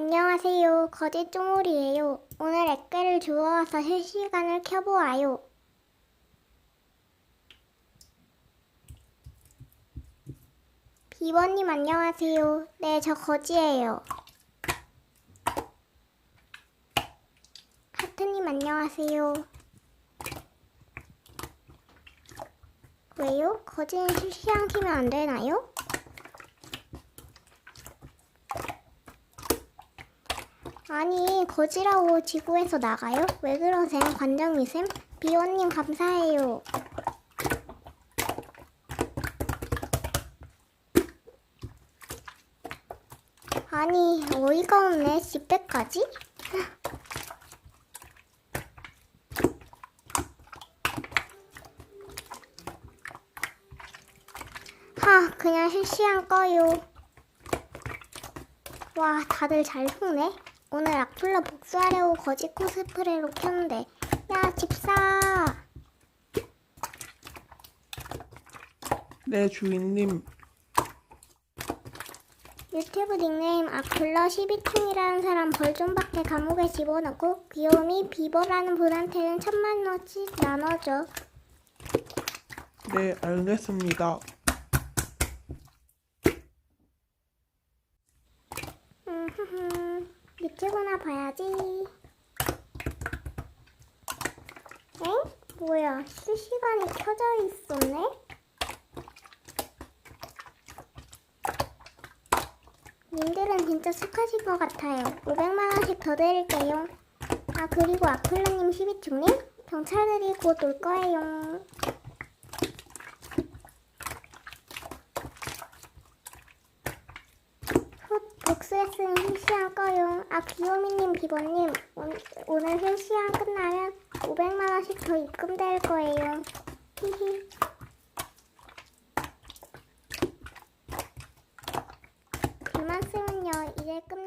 안녕하세요. 거짓 쪼물이에요. 오늘 액괴를 주워와서 실시간을 켜보아요. 비버님 안녕하세요. 네, 저 거지예요. 하트님 안녕하세요. 왜요? 거지는 실시간 키면 안 되나요? 아니, 거지라고 지구에서 나가요? 왜 그러세요, 관장이쌤? 비원님 감사해요. 아니, 어이가 없네, 집배까지? 하, 그냥 실시간 꺼요. 와, 다들 잘 속네. 오늘 악플러 복수하려고 거짓 코스프레로 켰는데, 야, 집사! 네, 주인님. 유튜브 닉네임 악플러 12층이라는 사람 벌 좀 받게 감옥에 집어넣고 귀요미 비버라는 분한테는 천만 원씩 나눠줘. 네, 알겠습니다. 음흠흠. 유튜브나 봐야지. 엥? 뭐야? 실시간이 켜져 있었네? 님들은 진짜 축하실 것 같아요. 500만원씩 더 드릴게요. 아, 그리고 아플라님 12층님? 경찰들이 곧 올 거예요. 훗, 복수했으니 실시간 꺼용. 아, 귀요미님, 비버님, 오, 오늘 실시간 끝나면 500만 원씩 더 입금될 거예요. 히히. 글만 쓰면요, 이제 끝